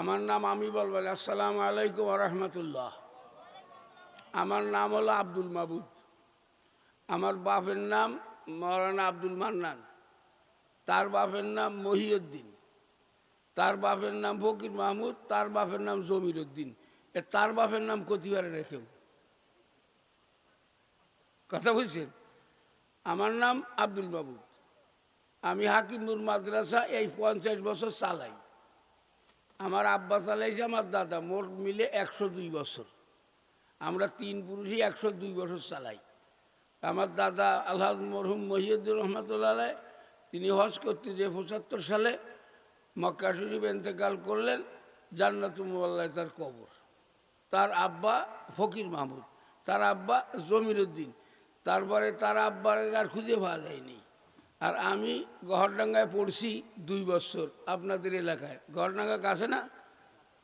আমার নাম আমি বলবেন আসসালামু আলাইকুম রহমতুল্লাহ। আমার নাম হলো আব্দুল মাবুদ। আমার বাপের নাম মৌলানা আব্দুল মান্নান। তার বাপের নাম মহিউদ্দিন। তার বাপের নাম ফকির মাহমুদ। তার বাপের নাম জমির উদ্দিন। এ তার বাপের নাম কতিবারে রেখেও কথা বুঝছেন? আমার নাম আব্দুল মাবুদ। আমি হাকিমুর মাদ্রাসা এই পঞ্চাশ বছর চালাই। আমার আব্বা চালাইছে, আমার দাদা। মোট মিলে একশো দুই বছর। আমরা তিন পুরুষই একশো দুই বছর চালাই। আমার দাদা আল্লাহ মরহুম মহিউদ্দিন রহমতুল্লাহ তিনি হজ করতে যে পঁচাত্তর সালে মক্কা শরীফ এতেকাল করলেন জান্নাতুল্লাহ তার কবর। তার আব্বা ফকির মাহমুদ, তার আব্বা জমির উদ্দিন তারপরে তার আব্বার আর খুঁজে পাওয়া যায়নি। আর আমি গহরডাঙ্গায় পড়ছি দুই বছর আপনাদের এলাকায়। গহরডাঙ্গা কাছে না?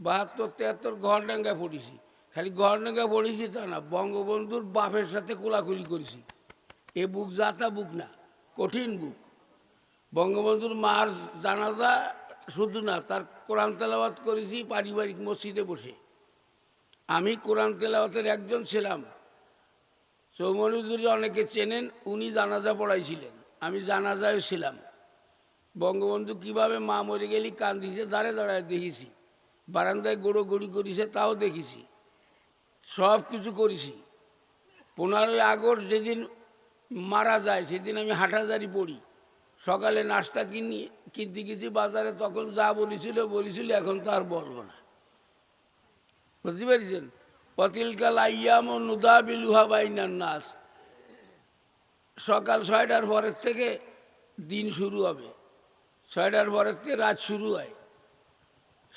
বাহাত্তর, তেহাত্তর গহরডাঙ্গায় পড়েছি। খালি গহরডাঙ্গায় পড়েছি তা না, বঙ্গবন্ধুর বাপের সাথে কোলাকুলি করেছি। এ বুক যাতা বুক না, কঠিন বুক। বঙ্গবন্ধুর মার জানাজা শুধু না, তার কোরআন তেলাওয়াত করেছি পারিবারিক মসজিদে বসে। আমি কোরআন তেলাওয়াতের একজন ছিলাম। চৌমনুদুরি অনেকে চেনেন, উনি জানাজা পড়াইছিলেন। আমি জানাজায় ছিলাম। বঙ্গবন্ধু কীভাবে মা মরে গেলি, কান্দিছে, দাঁড়ে দাঁড়ায় দেখেছি। বারান্দায় গোড়ো গড়ি করেছে, তাও দেখেছি। সব কিছু করেছি। পনেরোই আগস্ট যেদিন মারা যায়, সেদিন আমি হাঁটাজারি পড়ি। সকালে নাস্তা কিনি, কিনতে গেছি বাজারে, তখন যা বলেছিল বলেছিল, এখন তো আর বলব না। বুঝতে পেরেছেন? পতিলকাল আইয়াম ও নুদা বিলুহা বাইনার নাচ সকাল ছয়টার পরের থেকে দিন শুরু হবে। ছয়টার পরের থেকে রাত শুরু হয়।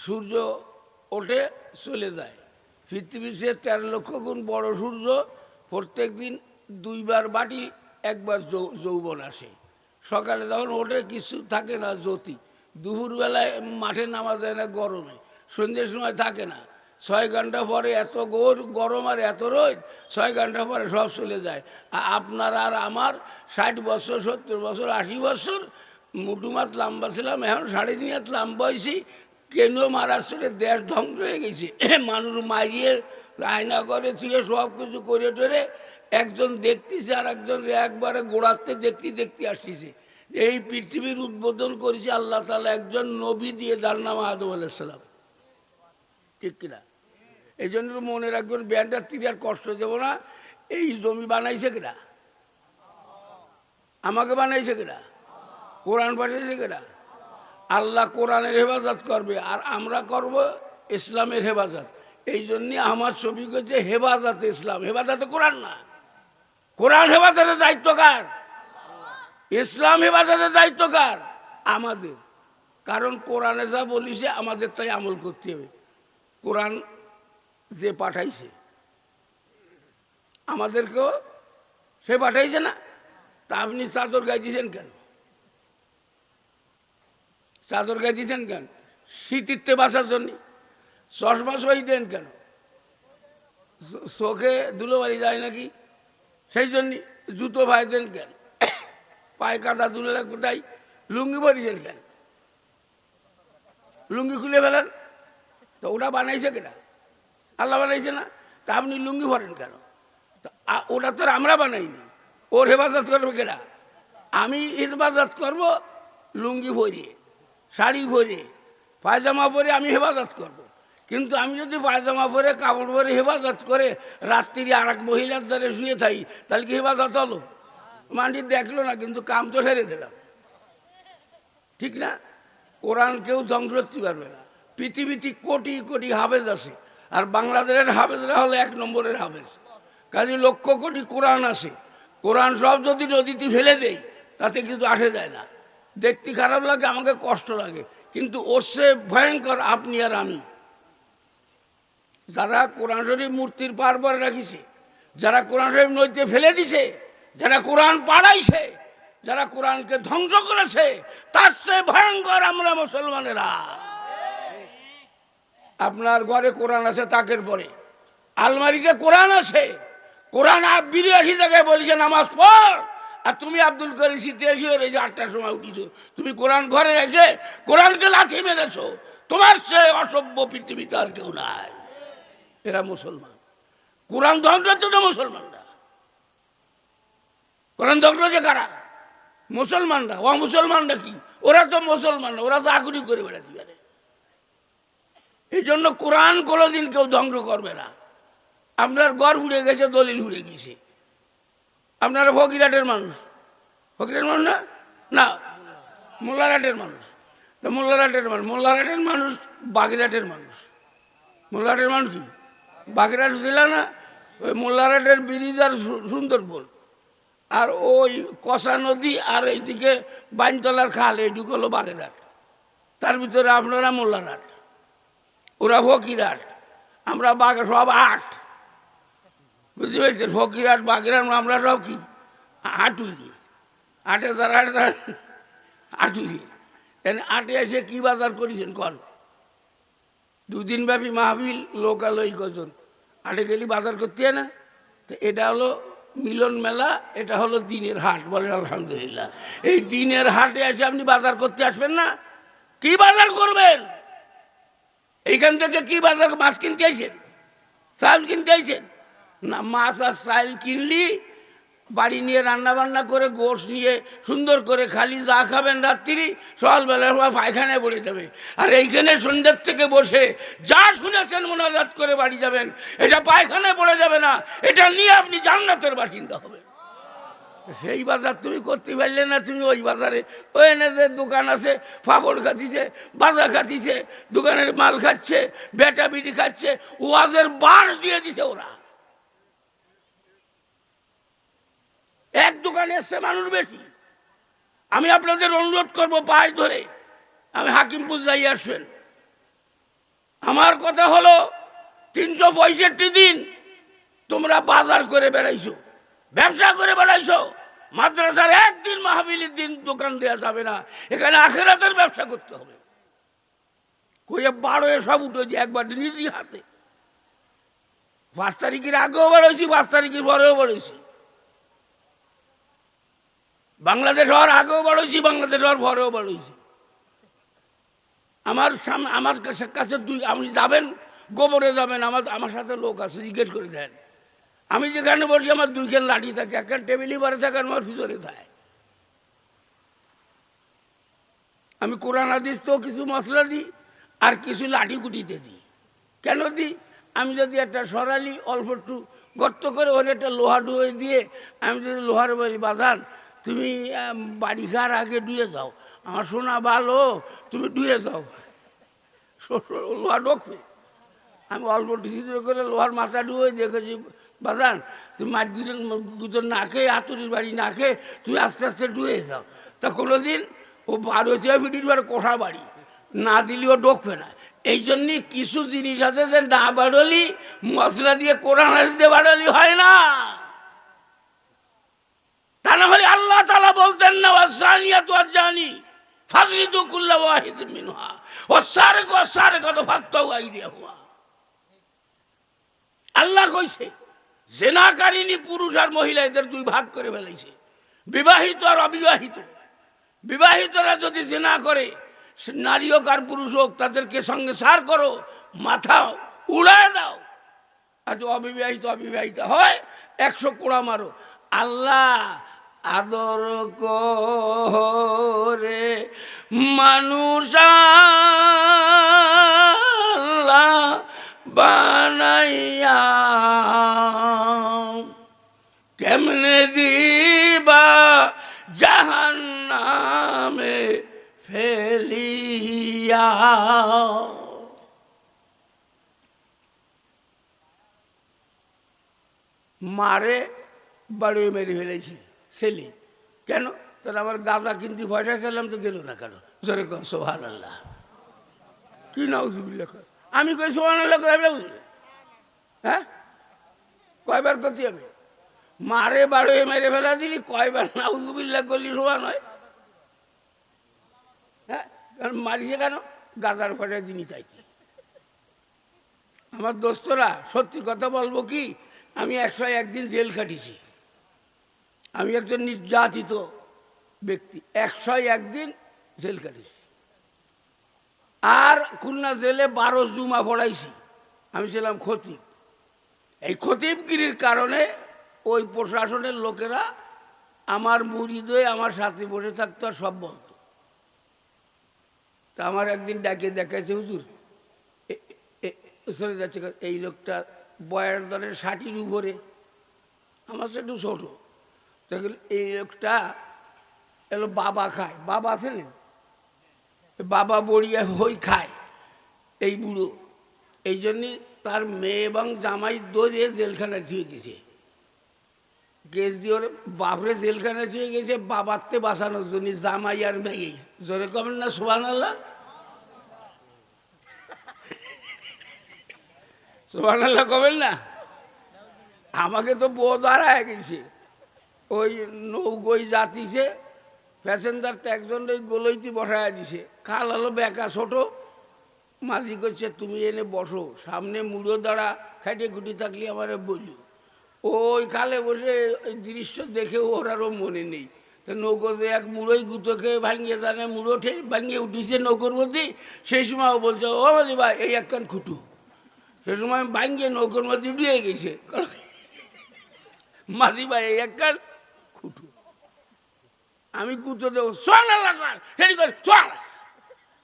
সূর্য ওঠে, চলে যায়। পৃথিবীর সে তেরো লক্ষ গুণ বড় সূর্য, প্রত্যেক দিন দুইবার বাটি, একবার যৌবন আসে। সকালে যখন ওঠে, কিছু থাকে না জ্যোতি। দুপুরবেলায় মাঠে নামা যায় না গরমে। সন্ধ্যের সময় থাকে না। ছয় ঘণ্টা পরে এত গোর গরম আর এত রোদ, ছয় ঘণ্টা পরে সব চলে যায়। আর আপনার আর আমার ষাট বছর, সত্তর বছর, আশি বছর মুটুমাত লম্বা ছিলাম, এখন সাড়ে তিন হাত লম্বা হয়েছি কেন মহারাষ্ট্রের দেশ ধ্বংস হয়ে গেছে? মানুষ মারিয়ে আয়না করে থেকে সব কিছু করে টরে একজন দেখতেছে আর একজন একবারে গোড়াতে দেখতে দেখতে আসতেছে। এই পৃথিবীর উদ্বোধন করেছে আল্লাহ তালা একজন নবী দিয়ে যার নাম আদম আলাইসালাম ঠিক কিনা? এই জন্য মনে রাখবেন ব্যান্ডার তীরে আর কষ্ট দেবো না। এই জমি বানাইছে কিনা আমাকে বানাইছে কিনা কোরআন পাঠিয়েছে কিনা আল্লাহ কোরআনের হেফাজত করবে, আর আমরা করব ইসলামের হেফাজত। এই জন্যে আমার ছবি করছে হেফাজত ইসলাম। হেফাজতে কোরআন না। কোরআন হেফাজতের দায়িত্ব কার? ইসলাম হেফাজতের দায়িত্ব কার? আমাদের। কারণ কোরআনে যা বলিছে, আমাদের তাই আমল করতে হবে। কোরআন যে পাঠাইছে। আমাদেরকেও সে পাঠাইছে না। তা আপনি চাদর গাই দিয়েছেন কেন? চাদর গায়ে দিয়েছেন কেন? শীতিত্বে বাঁচার জন্য। চশমা সই দেন কেন? চোখে ধুলো বাড়ি যায় নাকি? সেই জন্য জুতো ভাই দেন কেন? পায়ে কাদা ধুলে তাই লুঙ্গি পরিয়েছেন কেন? লুঙ্গি খুলে ফেলেন। তো ওটা বানাইছে কেনা আল্লাহ বানাইছে না? তা আপনি লুঙ্গি ভরেন কেন? ওটা তো আমরা বানাইনি। ওর হেফাজত করবে কেনা আমি হেফাজত করব লুঙ্গি ভরিয়ে শাড়ি ভরে পায়জামা পরে আমি হেফাজত করব। কিন্তু আমি যদি পায়জামা পরে, কাপড় পরে হেফাজত করে রাত্রি আর এক মহিলার দ্বারে শুয়ে থাকি তাহলে কি হেফাজত হলো? মান্ডি দেখল না, কিন্তু কাম তো সেরে দিলাম। ঠিক না? কোরআন কেউ ধ্বংস করতে পারবে না। পৃথিবীতে কোটি কোটি হাফেজ আছে। আর বাংলাদেশের হাফেজরা হলো এক নম্বরের হাফেজ। কাজে লক্ষ কোটি কোরআন আছে। কোরআন সব যদি নদীতে ফেলে দেই, তাতে কিন্তু আসে যায় না। দেখতে খারাপ লাগে, আমাকে কষ্ট লাগে। কিন্তু ওর সে ভয়ঙ্কর আপনি আর আমি। যারা কোরআন শরীফ মূর্তির পার পরে রাখিছে, যারা কোরআন শরীফ নদীতে ফেলে দিছে, যারা কোরআন পাড়াইছে, যারা কোরআনকে ধ্বংস করেছে, তার সে ভয়ঙ্কর আমরা মুসলমানেরা। আপনার ঘরে কোরআন আছে তাকের পরে। আলমারিতে কোরআন আছে। কোরআন আপ বিরিয়াশি জায়গায় বলেছে, নামাজ পড়। আর তুমি আব্দুল করিম শীতে এসে এই যে আটটার সময় উঠিছো। তুমি কোরআন ঘরে রেখে কোরআনকে লাথি মেরেছো। তোমার সে অসভ্য পৃথিবীতে আর কেউ নাই। এরা মুসলমান। কোরআন ধ্বংস তো মুসলমানরা। কোরআন ধ্বংস যে কারা? মুসলমানরা। ও মুসলমানরা কি? ওরা তো মুসলমানরা ওরা তো আগুনি করে বেড়াতে পারে এই জন্য কোরআন কোনোদিন কেউ ধ্বংস করবে না। আপনার গড় উড়ে গেছে, দলিল উড়ে গেছে। আপনারা ফকিরাটের মানুষ। ফকিরের মানুষ না? না মোল্লারাটের মানুষ। তো মোল্লারাটের মানুষ। মোল্লারাটের মানুষ, বাগেরহাটের মানুষ। মোল্লারাটের মানুষ কি? বাগেরহাট ছিল না? ওই মোল্লারাটের ব্রিজ আর সুন্দরবন। আর ওই কষা নদী আর এইদিকে বাইনতলার খাল, এইটুকু হলো বাগেরহাট। তার ভিতরে আপনারা মোল্লারহাট। ওরা ফকিরহাট আমরা বাঘ সব আট। বুঝতে পেরেছেন? ফকিরহাট বাগেরহাট আমরা সব কি? হাঁটুলি আটে তারা আটে তারা এনে আটে এসে কি বাজার করেছেন? কল দুদিন ব্যাপী মাহবিল লোকালয় কজন। আটে গেলি বাজার করতে না? তো এটা হলো মিলন মেলা, এটা হলো দিনের হাট বলেন আলহামদুলিল্লাহ। এই দিনের হাটে এসে আপনি বাজার করতে আসবেন না? কি বাজার করবেন? এইখান থেকে কি বাজার? মাছ কিনতে আইছেন? চাল কিনতে আইছেন? না, মাছ আর চাল কিনলি, বাড়ি নিয়ে রান্না বান্না করে, গোশ নিয়ে সুন্দর করে খালি যা খাবেন রাত্রি, সকালবেলা সবাই পায়খানায় পড়ে যাবে। আর এইখানে সন্ধ্যের থেকে বসে যা শুনেছেন মোনাজাত করে বাড়ি যাবেন, এটা পায়খানায় পড়ে যাবে না, এটা নিয়ে আপনি জান্নাতের বাসিন্দা হবে সেই বাজার তুমি করতে পারলে না, তুমি ওই বাজারে। ওই এনেদের দোকান আছে পাপড় খাতিছে বাজার খাতিছে দোকানের মাল খাচ্ছে, বেটা বিটি খাচ্ছে, ওয়াজের বাস দিয়ে দিছে ওরা। এক দোকানে এসছে মানুষ বেশি। আমি আপনাদের অনুরোধ করব পায়ে ধরে। আমি হাকিমপুর যাই, আসবেন। আমার কথা হলো, তিনশো পঁয়ষট্টি দিন তোমরা বাজার করে বেড়াইছো। ব্যবসা করে বেড়াইছো। মাদ্রাসার একদিন মাহাবিলির দিন দোকান দেওয়া যাবে না। এখানে আখেরাতের ব্যবসা করতে হবে। কইয়ে বারো সব উঠে একবার নিজেই হাতে। পাঁচ তারিখের আগেও বেড়েছি পাঁচ তারিখের পরেও বেড়েছি বাংলাদেশ হওয়ার আগেও বাড়াইছি, বাংলাদেশ হওয়ার পরেও বাড়াইছি। আমার সামনে আমার কাছে দুই আপনি যাবেন, গোবরে যাবেন, আমার আমার সাথে লোক আছে, জিজ্ঞেস করে দেন। আমি যেখানে বসি, আমার দুইখান লাঠি থাকে একটা টেবিলই বারে থাকে আমার ভিতরে থাকে। আমি কোরআন, হাদিস তো কিছু মশলা দিই আর কিছু লাঠি কুটিতে দিই। কেন দিই? আমি যদি একটা সরালি অল্প একটু গর্ত করে ওর একটা লোহা ডুয়ে দিয়ে আমি যদি লোহার বাড়ি বাঁধান, তুমি বাড়ি খাওয়ার আগে ডুয়ে যাও। আমার সোনা ভালো, তুমি ডুয়ে যাও। লোহা ঢোকবে আমি অল্প ছিদ্র করে লোহার মাথা ডুয়ে দেখেছি বাদান তুমি মাছ দুজন দুজন না খেয়ে হাতুড়ির বাড়ি না খেয়ে তুমি আস্তে আস্তে ডুয়ে যাও। তা কোনো দিন ও বার হয়েছে পিটির বার কোঠা বাড়ি, না দিলেও ডোকবে না। এই জন্যে কিছু জিনিস আছে যে না বাড়লি, মশলা দিয়ে কোরআন দিয়ে বাড়লি হয় না। তা না হলে আল্লাহ তালা বলতেন, না ওয়াসানিয়া তো আর জানি ফাজলি তো কুল্লা ওয়াহিদ মিনহা ও সারে কো সারে কত ভক্ত গাই দিয়ে হুয়া আল্লাহ কইছে জেনাকারিনী পুরুষ আর মহিলা এদের দুই ভাগ করে ফেলাইছে বিবাহিত আর অবিবাহিত। বিবাহিতরা যদি জেনা করে নারী হোক আর পুরুষ হোক, তাদেরকে সঙ্গে সার করো মাথা উড়ায় দাও। আর অবিবাহিত অবিবাহিত হয়, একশো কোড়া মারো। আল্লাহ আদর করে মানুষ আল্লাহ বানাইয়া। কেমনে দিবা জাহান নামে ফেলিয়া? মারে বাড়ি মেরে ফেলেছি ছেলে কেন? তাহলে আমার গাঁদা কিনতে পয়সা খেলাম তো গেল না কেন? জোরে কর সোহান আল্লাহ কি নাউজুবিল্লাহ। কর আমি কই সোহান আল্লাহ করে বুঝলে হ্যাঁ? কয়বার করতে হবে মারে বাড়ি মেরে ফেলা দিলি, কয়বার না নাউজুবিল্লাহ করলি সোহান হয়? হ্যাঁ? মারিছে কেন? গাদার পয়সা দিনই চাইছি আমার দোস্তরা, সত্যি কথা বলব কি, আমি একশো একদিন জেল খাটিছি। আমি একজন নির্যাতিত ব্যক্তি একশো একদিন জেল কাটিছি আর খুলনা জেলে বারো জুমা পড়াইছি। আমি ছিলাম খতিব। এই খতিবগিরির কারণে ওই প্রশাসনের লোকেরা আমার মুড়িদ হয়ে আমার সাথে বসে থাকতো আর সব বলতো। তা আমার একদিন ডাকে দেখাইছে, হুজুর চলে যাচ্ছে এই লোকটা বয়ের দলের ষাটির উপরে। আমার সে একটু ছোটো। তখন এই লোকটা এলো বাবা খায়। বাবা আছে না? বাবা বড়িয়া হই খায় এই বুড়ো। এই জন্যে তার মেয়ে এবং জামাই দৌড়ে জেলখানা দিয়ে গেছে। কেস দিয়ে ওর বাপরে জেলখানা দিয়ে গেছে, বাবারতে বাঁচানোর জন্য জামাই আর মেয়ে। জোরে কমেন না সোহান আল্লাহ সোহান আল্লাহ কবেন না? আমাকে তো বোধ হারায় গেছে। ওই নৌকোই জাতিছে প্যাসেঞ্জার তো একজন ওই গোলইতে বসায় দিছে। খাল হলো বেকা, ছোট। মালিক হচ্ছে, তুমি এনে বসো, সামনে মুড়ো দাঁড়া, খাইটে গুটি থাকলে আমার বলল ওই খালে বসে ওই দৃশ্য দেখে ওর আরও মনে নেই। তো নৌকোতে এক মুড়োই গুতোকে ভাঙিয়ে জানে, মুড়ো ঠে ভাঙিয়ে উঠেছে নৌকোর মধ্যে। সেই সময় ও বলছে, ও বলি ভাই, এই একখান খুটু। সে সময় ভাঙিয়ে নৌকোর মধ্যে ডুয়ে গেছে। মাদি ভাই, এই একখান আমি কুতো দেবো, সোয়ান আল্লাহ কর। সেটি কর, সোয়ান।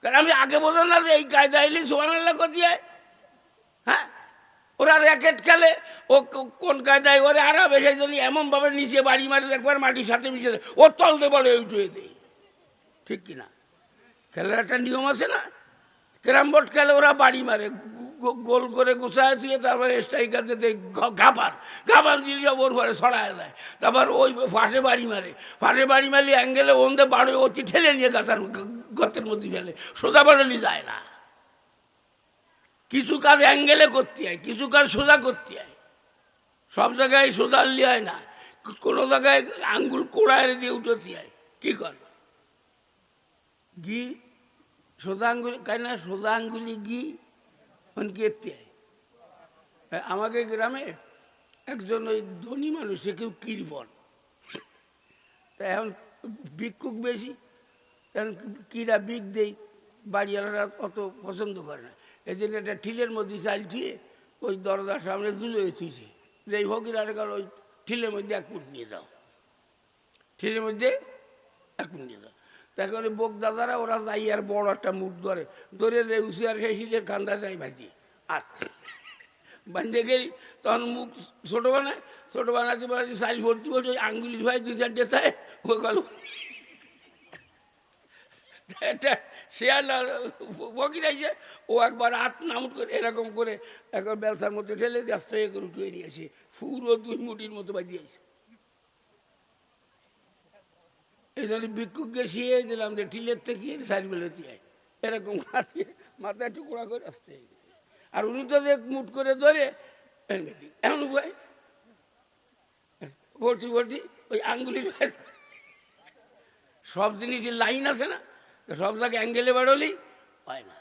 কারণ আমি আগে বললাম না যে এই কায়দা এলি সোয়ান আল্লাহ কর দিয়ে। হ্যাঁ? ওরা র্যাকেট খেলে, ও কোন কায়দায় ওরে আরামে সেই জন্য এমনভাবে নিচে বাড়ি মারে, একবার মাটির সাথে মিশে ও তলতে বলে উঠে দেয় ঠিক কিনা? খেলার একটা নিয়ম আছে না? ক্যারাম বোর্ড খেলে ওরা বাড়ি মারে গোল করে গোছায় দিয়ে তারপরে স্ট্রাইকারতে দেয় ঘাপার ঘাপার সব ওর পরে ছড়ায় দেয়। তারপর ওই ফাঁসে বাড়ি মারে। ফাঁসে বাড়ি মারলে অ্যাঙ্গেলে ওন্দে বাড়ি ওটি ঠেলে নিয়ে গাতার গর্তের মধ্যে ফেলে। সোজা বাড়লি যায় না। কিছু কাজ অ্যাঙ্গেলে করতে হয়, কিছু কাজ সোজা করতে হয়। সব জায়গায় সোজা হয় না। কোনো জায়গায় আঙ্গুল কোড়ায় দিয়ে উঠতে হয়। কী কর? ঘি, সোজা আঙ্গুলি কাই না সোজা আঙ্গুলি ঘি হয় আমাকে গ্রামে একজন ওই ধনী মানুষ সে কেউ কিরবন তা এখন ভিক্ষুক বেশি এখন কিরা বিক দেই বাড়িওয়ালারা অত পছন্দ করে না এই জন্য একটা ঠিলের মধ্যে চাল দিয়ে ওই দরজার সামনে দুলে থুইছে যে এই আর ওই ঠিলের মধ্যে এক ফুট নিয়ে যাও ঠিলের মধ্যে এক ফুট নিয়ে যাও তারপরে বোক দাদারা, ওরা যাই আর বড় একটা মুখ ধরে। ধরে যে উসি আর সেই শীতের কান্দা যায় ভাজি আর বাঁধতে গেলি, তখন মুখ ছোটো বানায় ছোটো বানাতে বানাতে সাইজ ভর্তি ওই আঙ্গুলি ভাই দু চারটে তাই? ও গেল। একটা শেয়াল বকির আছে ও একবার হাত নামুট করে এরকম করে একবার ব্যবসার মধ্যে ঠেলে দিয়ে আস্তে করে উঠে নিয়েছে পুরো দুই মুটির মতো বাজিয়েছে এই জন্য ভিক্ষুককে শিয়ে দিলাম যে টিলের থেকে সাইড হয় এরকম মাথায় মাথায় টুকরা করে আসতে আর উনি তো দেখ মুট করে ধরে এমন উপায় ভর্তি ভর্তি ওই আঙ্গুলি সব জিনিসের লাইন আছে না? সব জায়গায় অ্যাঙ্গেলে বাড়লি হয় না।